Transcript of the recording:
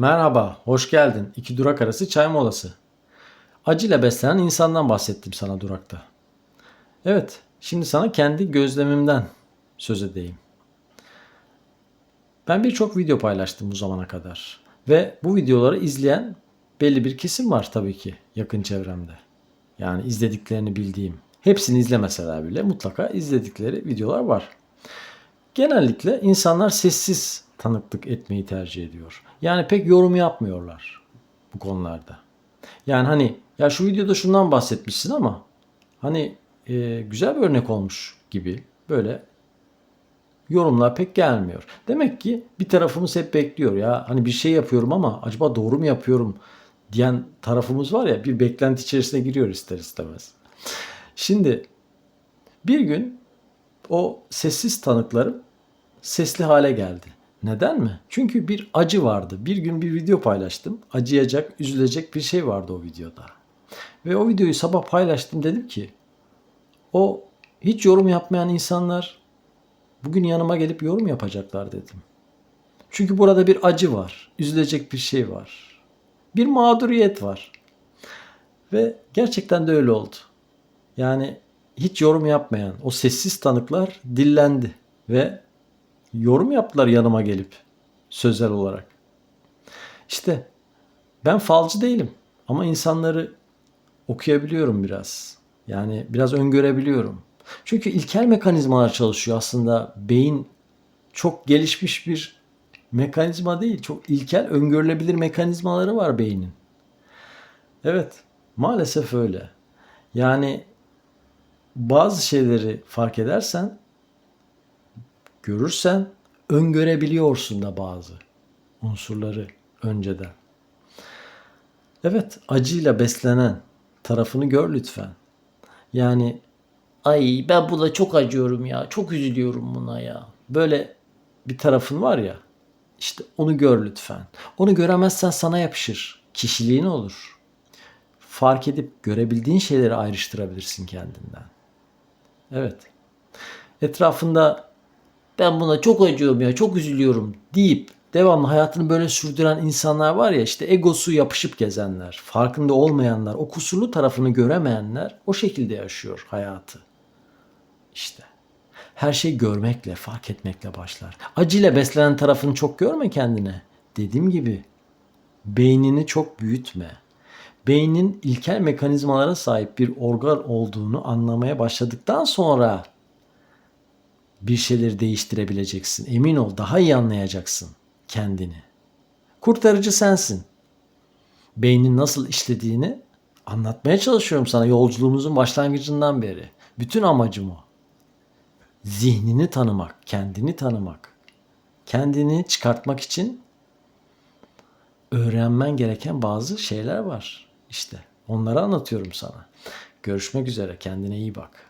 Merhaba, hoş geldin. İki durak arası çay molası. Acıyla beslenen insandan bahsettim sana durakta. Evet, şimdi sana kendi gözlemimden söz edeyim. Ben birçok video paylaştım bu zamana kadar. Ve bu videoları izleyen belli bir kesim var tabii ki yakın çevremde. Yani izlediklerini bildiğim. Hepsini izlemeseler bile mutlaka izledikleri videolar var. Genellikle insanlar sessiz tanıklık etmeyi tercih ediyor. Yani pek yorum yapmıyorlar bu konularda. Yani hani ya şu videoda şundan bahsetmişsin ama hani e, güzel bir örnek olmuş gibi böyle yorumlar pek gelmiyor. Demek ki bir tarafımız hep bekliyor ya hani bir şey yapıyorum ama acaba doğru mu yapıyorum diyen tarafımız var ya bir beklenti içerisine giriyor ister istemez. Şimdi bir gün o sessiz tanıklarım sesli hale geldi. Neden mi? Çünkü bir acı vardı. Bir gün bir video paylaştım. Acıyacak, üzülecek bir şey vardı o videoda. Ve o videoyu sabah paylaştım dedim ki o hiç yorum yapmayan insanlar bugün yanıma gelip yorum yapacaklar dedim. Çünkü burada bir acı var. Üzülecek bir şey var. Bir mağduriyet var. Ve gerçekten de öyle oldu. Yani hiç yorum yapmayan o sessiz tanıklar dillendi ve yorum yaptılar yanıma gelip sözel olarak. İşte ben falcı değilim ama insanları okuyabiliyorum biraz. Yani biraz öngörebiliyorum. Çünkü ilkel mekanizmalar çalışıyor aslında. Beyin çok gelişmiş bir mekanizma değil. Çok ilkel öngörülebilir mekanizmaları var beynin. Evet, maalesef öyle. Yani bazı şeyleri fark edersen görürsen öngörebiliyorsun da bazı unsurları önceden. Evet, acıyla beslenen tarafını gör lütfen. Yani ay ben buna çok acıyorum ya, çok üzülüyorum buna ya. Böyle bir tarafın var ya, işte onu gör lütfen. Onu göremezsen sana yapışır, kişiliğin olur. Fark edip görebildiğin şeyleri ayrıştırabilirsin kendinden. Evet. Etrafında ben buna çok acıyorum ya çok üzülüyorum deyip devamlı hayatını böyle sürdüren insanlar var ya işte egosu yapışıp gezenler, farkında olmayanlar, o kusurlu tarafını göremeyenler o şekilde yaşıyor hayatı. İşte her şey görmekle, fark etmekle başlar. Acıyla beslenen tarafını çok görme kendine. Dediğim gibi beynini çok büyütme. Beynin ilkel mekanizmalara sahip bir organ olduğunu anlamaya başladıktan sonra bir şeyleri değiştirebileceksin. Emin ol daha iyi anlayacaksın kendini. Kurtarıcı sensin. Beynin nasıl işlediğini anlatmaya çalışıyorum sana yolculuğumuzun başlangıcından beri. Bütün amacım o. Zihnini tanımak, kendini tanımak. Kendini çıkartmak için öğrenmen gereken bazı şeyler var. İşte onları anlatıyorum sana. Görüşmek üzere. Kendine iyi bak.